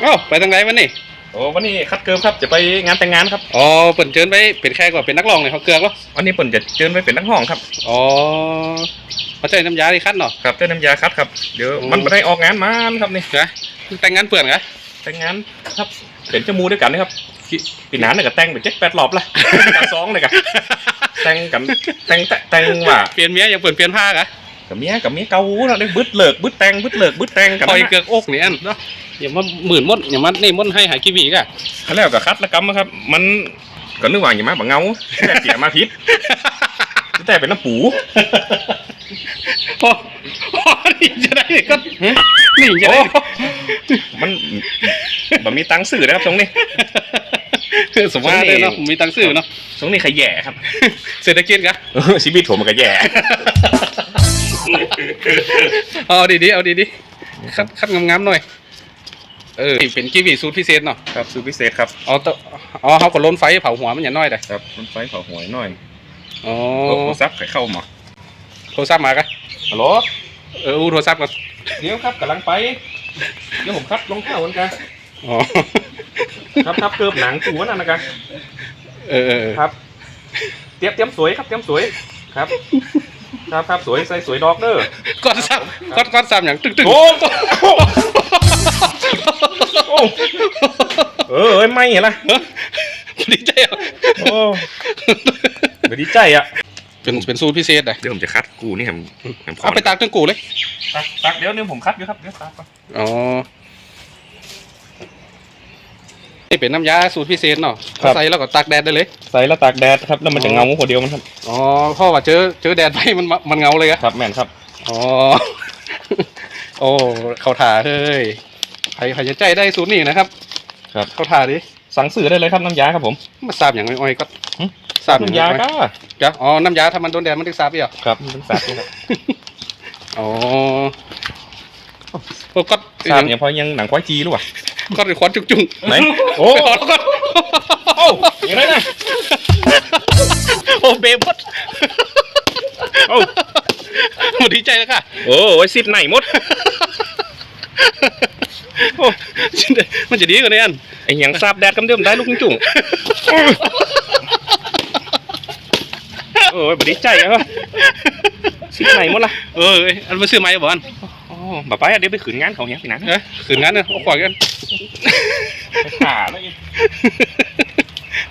เอ้าไปทางไหนวันนี้โอ้วันนี้คัดเกิมครับจะไปงานแต่งงานครับอ๋อเปิ่นเชิญไปเป็นแขกก่อนเป็นนักร้องเนี่ยเขาเกลือกวะวันนี้เปิ่นจะเชิญไปเป็นนักห้องครับอ๋อเขาใช้น้ำยาที่คัดเนาะครับเจ้าน้ำยาคัดครับเดี๋ยวโอ้มันไม่ได้ออกงานมันครับนี่นะแต่งงานเปื่อนกะแต่งงานครับเป็นเจ้ามูด้วยกันนะครับปีหนานเนี่ยก็แต่งไปเจ็ดแปดรอบละการซ้องเลยกันแต่งกันแต่งแต่แต่งว่าเปลี่ยนเมียยังเปิ่นเปลี่ยนผ้ากะกับเมียกับเมียเก่าเนาะได้บึดเลิกบึดแต่งบึดเลิกบึดแต่งกันคอยนะเกือกอกนี่อันเนาะ อย่ามาหมื่นมดอย่ามานี่มดให้หายกีวีกะแล้วก็คัดแล้วกำนะครับ มันก็นึกว่าอย่างมาบังเงาแต่เสียมาพิษแต่เป็นน้ำปูโอ้โอ้นี่จะได้ก็นี่จะโอ้ได้มันมันมีตังค์สื่อนะครับตรงนี้สมมติเลยเนาะมีตังค์ซื้อเนาะตรงนี้ขยแย่ครับ เศรษฐกิจกะชีวิตผมมันก็แย่เอาดีๆเอาดีๆคัดคัดงามๆหน่อย เออเป็นกีวีสูตรพิเศษเนาะครับสูตรพิเศษครับเอาตัวอ๋อเขาก็ล้นไฟเผาหัวมันอย่างน้อยเลยครับมันไฟเผาหวยหน่อยอ๋อโอ้โหซับไข่เข้ามาโทรศัพท์มากะฮัลโหลเอออู้โทรศัพท์ก็เดี๋ยวครับกำลังไปเดี๋ยวผมคัดรองเท้าเหมือนกันอ๋อครับครับเกิบหนังปูนั่นนะครับเออเออเออครับ เตรียมเตรียมสวยครับเตรียมสวยครับครับครับสวยใส่สวยดอกเด้อก้อนซ้ำก้อนก้อนซ้ำอย่างตึ๊งตึ๊งโอ้โอ้เออเอ้ยไม่เห็นละดีใจอะโอ้ไม่ดีใจอะเป็นเป็นสูตรพิเศษเลยเดี๋ยวผมจะคัดกูนี่ผมผมขอเอาไปตากตึ้งกูเลยตักตักเดี๋ยวเดี๋ยวผมคัดอยู่ครับเดี๋ยวตักก่อนอ๋อนี่เป็นน้ำยาสูตรพิเศษเนาะใส่แล้วก็ตากแดดได้เลย ใส่แล้วตากแดดครับแล้วมันจะเงาคนเดียวมันครับอ๋อเพราะว่าเจอเจอแดดไปมันมันเงาเลยอะครับแม่นครับ อ๋อ โอ้ เขาถ่าเฮ้ย ใครใครจะใจได้สูตรนี้นะครับ ครับเขาถ่าดิสั่งซื้อได้เลยครับน้ำยาครับผมมาทราบอย่างอ้อยๆก็หึทราบอย่างน้ำยาอ้อยก็ๆจ้ะอ๋อน้ำยาถ้ามันโดนแดดมันถึงทราบอีกเหรอครับมันเป็นสัตว์นี่ครับอ๋อโอ้ก็สัตว์เนี่ยพอยังหนังควายจีหรือเปล่าก็เป็นควันจุ่งๆไหนโอ้โอ้ก็โอ้ยังไงนะโอ้เบมดโอ้หมดดีใจแล้วค่ะ โอ้ยซิดไหนหมด โอ้มันจะดีกว่านี้อันไอ้หยังซาบแดดกำเดิมได้ลูกจุ่งโอ้ยบดีใจอะซิดไหนหมดละเออเอ้ยอันมาซื้อไม้บ่อันโอ้บ่ไปอะเดี๋ยวไปขืนงานเขาเนี้ยพี่นะเอ้ยขืนงานเนอะเอาขวากันไปขาแล้วอีก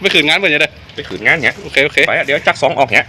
ไปขืนงานเหมือนจะได้ไปขืนงานเนี้ยโอเคโอเคไปอะเดี๋ยวจักสองออกเนี้ย